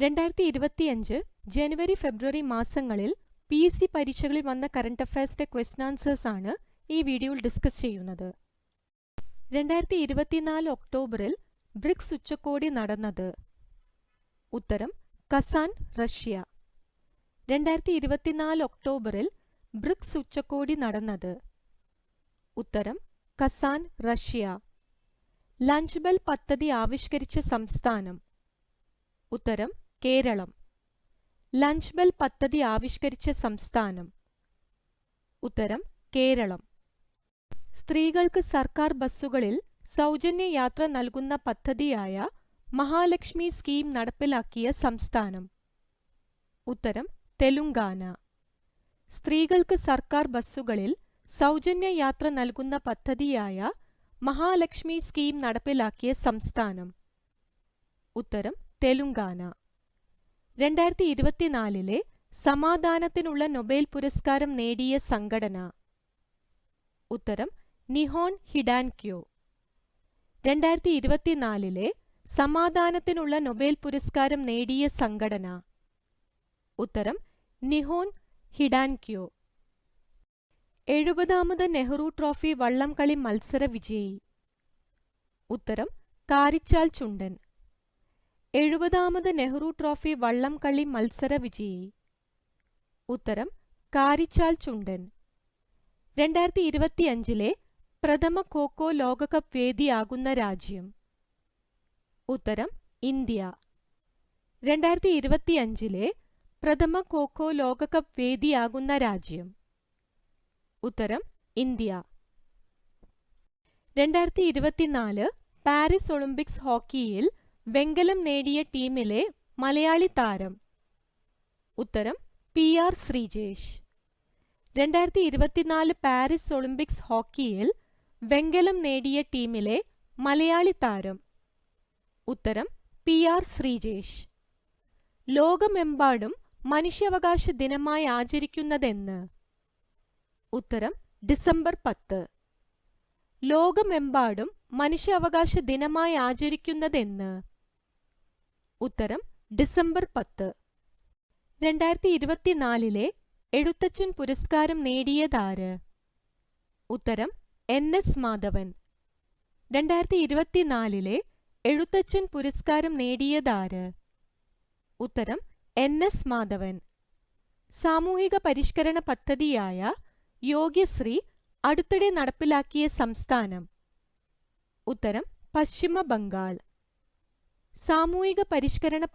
രണ്ടായിരത്തി ഇരുപത്തിയഞ്ച് ജനുവരി ഫെബ്രുവരി മാസങ്ങളിൽ പി എസ് സി പരീക്ഷകളിൽ വന്ന കറണ്ട് അഫയേഴ്സിന്റെ ക്വസ്റ്റൻ ആൻസേഴ്സ് ആണ് ഈ വീഡിയോയിൽ ഡിസ്കസ് ചെയ്യുന്നത്. രണ്ടായിരത്തി ഇരുപത്തിനാല് ഒക്ടോബറിൽ ബ്രിക്സ് ഉച്ചകോടി നടന്നത്. ഉത്തരം കസാൻ റഷ്യ. രണ്ടായിരത്തി ഇരുപത്തിനാല് ഒക്ടോബറിൽ ബ്രിക്സ് ഉച്ചകോടി നടന്നത്. ഉത്തരം കസാൻ റഷ്യ. ലഞ്ച് ബെൽ പദ്ധതി ആവിഷ്കരിച്ച സംസ്ഥാനം. ഉത്തരം കേരളം. ലഞ്ച് ബെൽ പദ്ധതി ആവിഷ്കരിച്ച സംസ്ഥാനം. ഉത്തരം കേരളം. സ്ത്രീകൾക്ക് സർക്കാർ ബസ്സുകളിൽ സൗജന്യ യാത്ര നൽകുന്ന പദ്ധതിയായ മഹാലക്ഷ്മി സ്കീം നടപ്പിലാക്കിയ സംസ്ഥാനം. ഉത്തരം തെലുങ്കാന. സ്ത്രീകൾക്ക് സർക്കാർ ബസ്സുകളിൽ സൗജന്യ യാത്ര നൽകുന്ന പദ്ധതിയായ മഹാലക്ഷ്മി സ്കീം നടപ്പിലാക്കിയ സംസ്ഥാനം. ഉത്തരം തെലുങ്കാന. രണ്ടായിരത്തി ഇരുപത്തിനാലിലെ സമാധാനത്തിനുള്ള നൊബേൽ പുരസ്കാരം നേടിയ സംഘടന. ഉത്തരം നിഹോൺ ഹിഡാൻക്യോ. രണ്ടായിരത്തി ഇരുപത്തിനാലിലെ സമാധാനത്തിനുള്ള നൊബേൽ പുരസ്കാരം നേടിയ സംഘടന. ഉത്തരം നിഹോൺ ഹിഡാൻക്യോ. എഴുപതാമത് നെഹ്റു ട്രോഫി വള്ളംകളി മത്സര വിജയി. ഉത്തരം കാരിച്ചാൽ ചുണ്ടൻ. എഴുപതാമത് നെഹ്റു ട്രോഫി വള്ളംകളി മത്സര വിജയി. ഉത്തരം കാരിച്ചാൽ ചുണ്ടൻ. രണ്ടായിരത്തി ഇരുപത്തിയഞ്ചിലെ പ്രഥമ കോക്കോ ലോകകപ്പ് വേദിയാകുന്ന രാജ്യം. ഉത്തരം ഇന്ത്യ. രണ്ടായിരത്തി ഇരുപത്തിയഞ്ചിലെ പ്രഥമ കോക്കോ ലോകകപ്പ് വേദിയാകുന്ന രാജ്യം. ഉത്തരം ഇന്ത്യ. രണ്ടായിരത്തി ഇരുപത്തിനാല് പാരീസ് ഒളിമ്പിക്സ് ഹോക്കിയിൽ വെങ്കലം നേടിയ ടീമിലെ മലയാളി താരം. ഉത്തരം പി ആർ ശ്രീജേഷ്. രണ്ടായിരത്തി ഇരുപത്തിനാല് പാരീസ് ഒളിമ്പിക്സ് ഹോക്കിയിൽ വെങ്കലം നേടിയ ടീമിലെ മലയാളി താരം. ഉത്തരം പി ആർ ശ്രീജേഷ്. ലോകമെമ്പാടും മനുഷ്യാവകാശ ദിനമായി ആചരിക്കുന്നതെന്ന്. ഉത്തരം ഡിസംബർ പത്ത്. ലോകമെമ്പാടും മനുഷ്യാവകാശ ദിനമായി ആചരിക്കുന്നതെന്ന്. ഉത്തരം ഡിസംബർ പത്ത്. രണ്ടായിരത്തി ഇരുപത്തിനാലിലെ എഴുത്തച്ഛൻ പുരസ്കാരം നേടിയതാര്? ഉത്തരം എൻ എസ് മാധവൻ. രണ്ടായിരത്തി ഇരുപത്തിനാലിലെ എഴുത്തച്ഛൻ പുരസ്കാരം നേടിയതാര്? ഉത്തരം എൻ എസ് മാധവൻ. സാമൂഹിക പരിഷ്കരണ പദ്ധതിയായ യോഗ്യശ്രീ അടുത്തിടെ നടപ്പിലാക്കിയ സംസ്ഥാനം. ഉത്തരം പശ്ചിമ ബംഗാൾ സാമൂഹിക പരിഷ്കരണ